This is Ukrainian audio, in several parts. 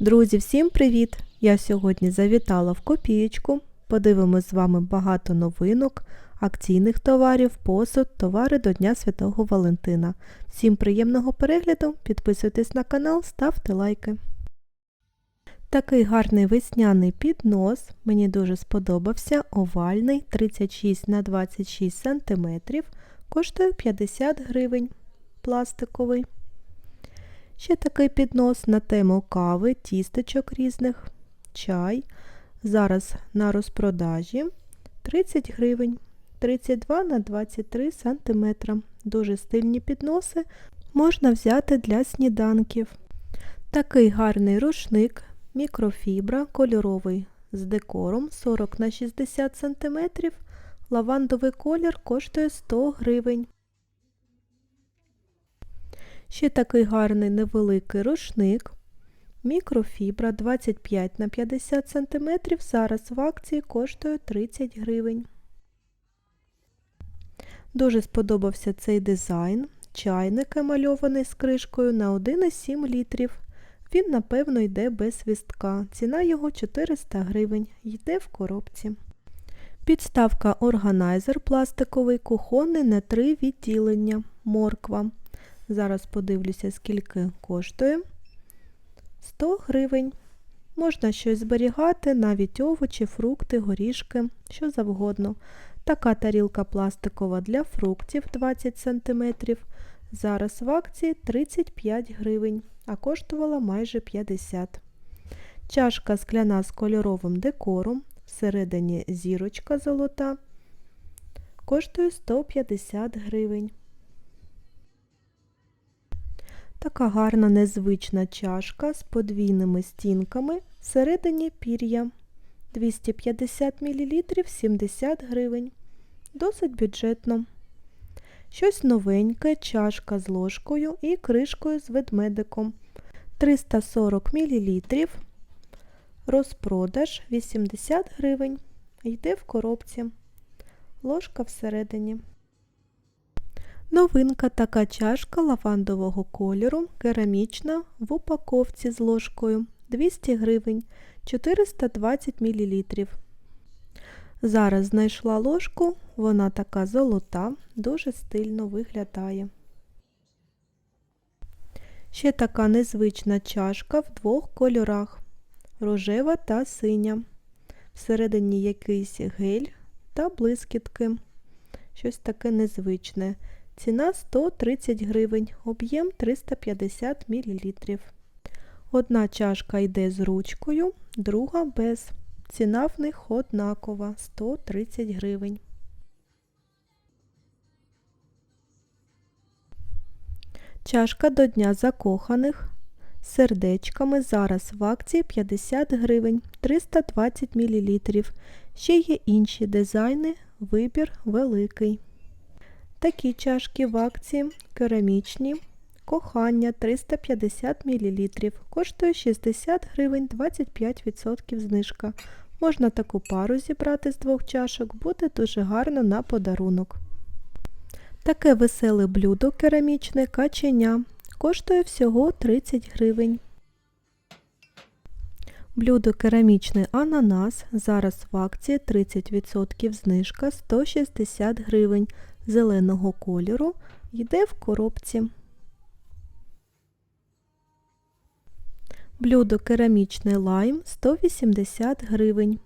Друзі, всім привіт! Я сьогодні завітала в копієчку. Подивимось з вами багато новинок, акційних товарів, посуд, товари до Дня Святого Валентина. Всім приємного перегляду, підписуйтесь на канал, ставте лайки. Такий гарний весняний піднос, мені дуже сподобався, овальний 36 на 26 см, коштує 50 гривень, пластиковий. Ще такий піднос на тему кави, тістечок різних, чай. Зараз на розпродажі 30 гривень, 32 на 23 см. Дуже стильні підноси можна взяти для сніданків. Такий гарний рушник, мікрофібра, кольоровий з декором 40 на 60 см. Лавандовий колір коштує 100 гривень. Ще такий гарний невеликий рушник. Мікрофібра 25 на 50 см. Зараз в акції коштує 30 гривень. Дуже сподобався цей дизайн. Чайник емальований з кришкою на 1,7 літрів. Він, напевно, йде без свістка. Ціна його 400 гривень. Йде в коробці. Підставка органайзер пластиковий кухонний на 3 відділення. Морква. Зараз подивлюся, скільки коштує. 100 гривень. Можна щось зберігати, навіть овочі, фрукти, горішки, що завгодно. Така тарілка пластикова для фруктів 20 см. Зараз в акції 35 гривень, а коштувала майже 50 Чашка скляна з кольоровим декором. Всередині зірочка золота. Коштує 150 гривень. Така гарна незвична чашка з подвійними стінками, всередині пір'я 250 мл 70 гривень. Досить бюджетно. Щось новеньке, чашка з ложкою і кришкою з ведмедиком 340 мл. Розпродаж 80 гривень. Йде в коробці. Ложка всередині. Новинка така чашка лавандового кольору, керамічна в упаковці з ложкою 200 гривень 420 мл. Зараз знайшла ложку, вона така золота, дуже стильно виглядає. Ще така незвична чашка в двох кольорах рожева та синя. Всередині якийсь гель та блискітки. Щось таке незвичне. Ціна 130 гривень, об'єм 350 мл. Одна чашка йде з ручкою, друга без. Ціна в них однакова 130 гривень. Чашка до Дня закоханих сердечками зараз в акції 50 гривень 320 мл. Ще є інші дизайни, вибір великий. Такі чашки в акції керамічні. Кохання 350 мл. Коштує 60 гривень 25% знижка. Можна таку пару зібрати з двох чашок, буде дуже гарно на подарунок. Таке веселе блюдо керамічне каченя. Коштує всього 30 гривень. Блюдо керамічний ананас. Зараз в акції 30% знижка 160 гривень зеленого кольору йде в коробці. Блюдо керамічний лайм 180 гривень.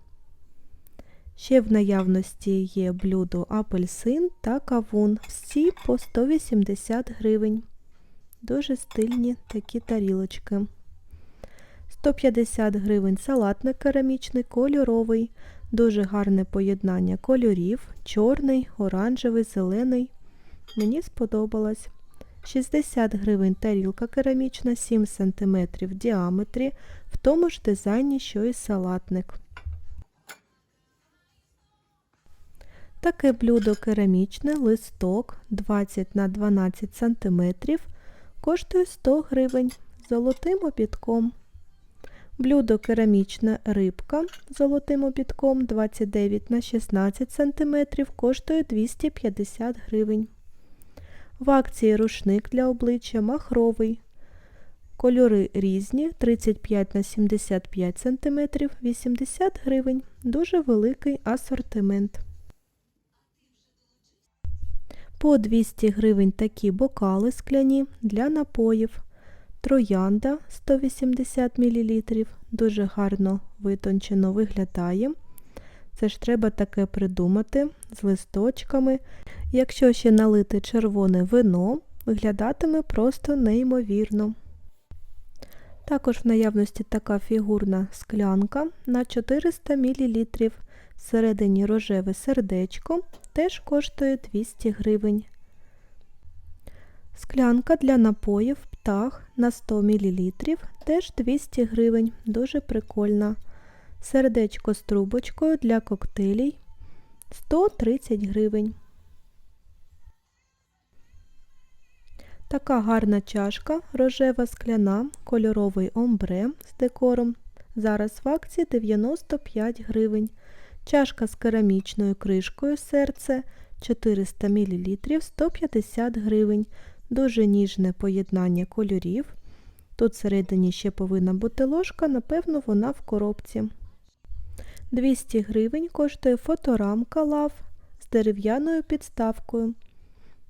Ще в наявності є блюдо апельсин та кавун. Всі по 180 гривень. Дуже стильні такі тарілочки. 150 гривень салатник керамічний, кольоровий. Дуже гарне поєднання кольорів, чорний, оранжевий, зелений. Мені сподобалось. 60 гривень тарілка керамічна, 7 см в діаметрі, в тому ж дизайні, що і салатник. Таке блюдо керамічне, листок 20 на 12 см, коштує 100 гривень золотим обідком. Блюдо керамічна рибка з золотим обідком 29 на 16 см коштує 250 гривень. В акції рушник для обличчя махровий. Кольори різні 35 на 75 см, 80 гривень. Дуже великий асортимент. По 200 гривень такі бокали скляні для напоїв. Троянда 180 мл. Дуже гарно витончено виглядає. Це ж треба таке придумати з листочками. Якщо ще налити червоне вино, виглядатиме просто неймовірно. Також в наявності така фігурна склянка на 400 мл. Всередині рожеве сердечко теж коштує 200 гривень. Склянка для напоїв птах на 100 мл теж 200 гривень. Дуже прикольна. Сердечко з трубочкою для коктейлей 130 гривень. Така гарна чашка, рожева скляна, кольоровий омбре з декором. Зараз в акції 95 гривень. Чашка з керамічною кришкою серце 400 мл 150 гривень. Дуже ніжне поєднання кольорів. Тут всередині ще повинна бути ложка, напевно, вона в коробці. 200 гривень коштує фоторамка лав з дерев'яною підставкою.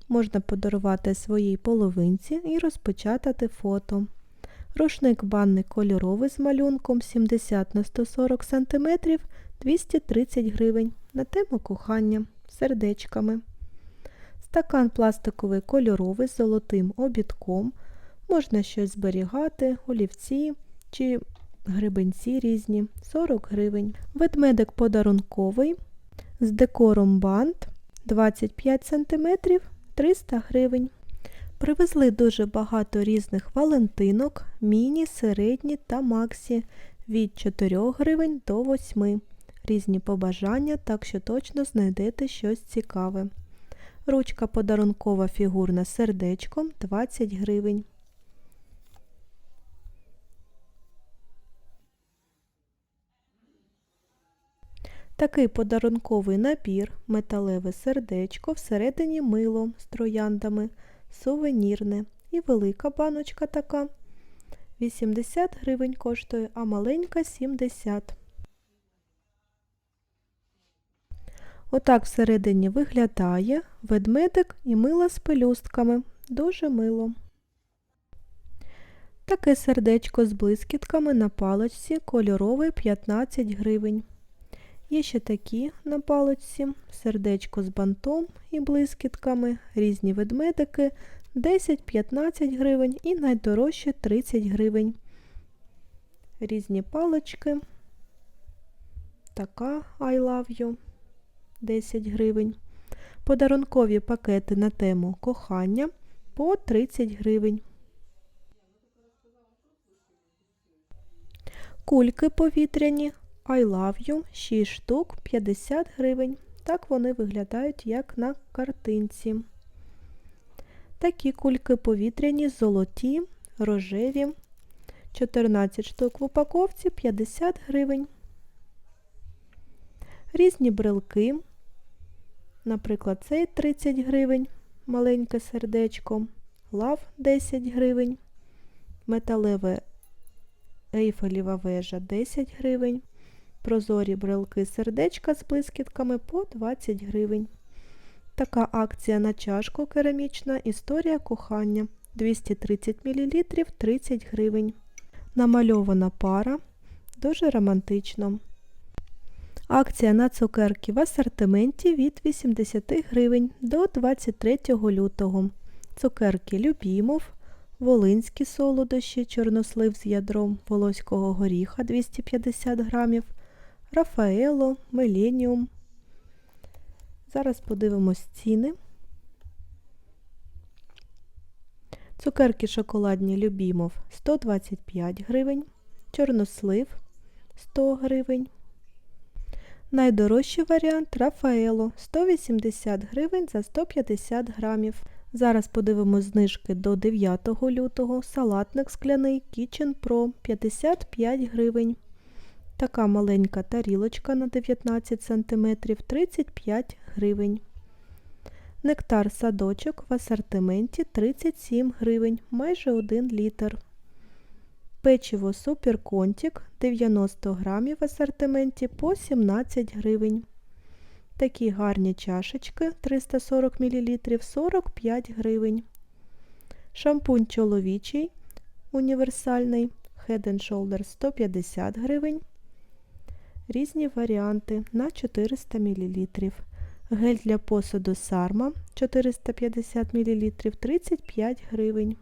Можна подарувати своїй половинці і розпечатати фото. Рушник банний кольоровий з малюнком 70 на 140 см 230 гривень на тему кохання сердечками. Стакан пластиковий кольоровий з золотим обідком. Можна щось зберігати, олівці чи гребенці різні 40 гривень. Ведмедик подарунковий з декором бант 25 см 300 гривень. Привезли дуже багато різних валентинок, міні, середні та максі від 4 гривень до 8 Різні побажання, так що точно знайдете щось цікаве. Ручка подарункова фігурна сердечком 20 гривень. Такий подарунковий набір, металеве сердечко, всередині мило з трояндами, сувенірне і велика баночка така. 80 гривень коштує, а маленька 70. Отак всередині виглядає ведмедик і мило з пелюстками. Дуже мило. Таке сердечко з блискітками на паличці кольорове 15 гривень. Є ще такі на паличці, сердечко з бантом і блискітками, різні ведмедики 10-15 гривень і найдорожче 30 гривень. Різні палички. Така I love you 10 гривень. Подарункові пакети на тему кохання по 30 гривень. Кульки повітряні I love you 6 штук 50 гривень. Так вони виглядають, як на картинці. Такі кульки повітряні, золоті, рожеві. 14 штук в упаковці 50 гривень. Різні брелки. Наприклад, цей 30 гривень, маленьке сердечко, лав 10 гривень, металеве ейфелєва вежа 10 гривень. Прозорі брелки сердечка з блискітками по 20 гривень. Така акція на чашку керамічна Історія кохання 230 мл 30 гривень. Намальована пара. Дуже романтично. Акція на цукерки в асортименті від 80 гривень до 23 лютого. Цукерки Любімов, Волинські солодощі, чорнослив з ядром волоського горіха 250 грамів, Рафаело, Меленіум. Зараз подивимось ціни. Цукерки шоколадні Любімов 125 гривень, чорнослив 100 гривень. Найдорожчий варіант Рафаело 180 гривень за 150 грамів. Зараз подивимось знижки до 9 лютого. Салатник скляний Kitchen Pro 55 гривень. Така маленька тарілочка на 19 см 35 гривень. Нектар садочок в асортименті 37 гривень, майже 1 літр. Печиво Суперконтік 90 грамів в асортименті по 17 гривень. Такі гарні чашечки 340 мл 45 гривень. Шампунь чоловічий універсальний Head Shoulders 150 гривень. Різні варіанти на 400 мл. Гель для посуду Sarma 450 мл 35 гривень.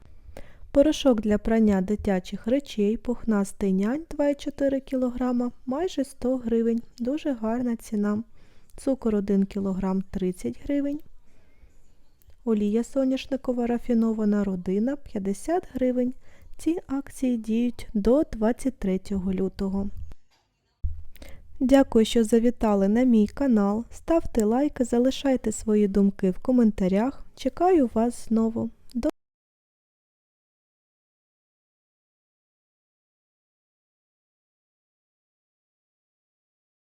Порошок для прання дитячих речей пухнастий нянь 2,4 кг майже 100 гривень. Дуже гарна ціна. Цукор 1 кг 30 гривень. Олія соняшникова рафінована родина 50 гривень. Ці акції діють до 23 лютого. Дякую, що завітали на мій канал. Ставте лайки, залишайте свої думки в коментарях. Чекаю вас знову.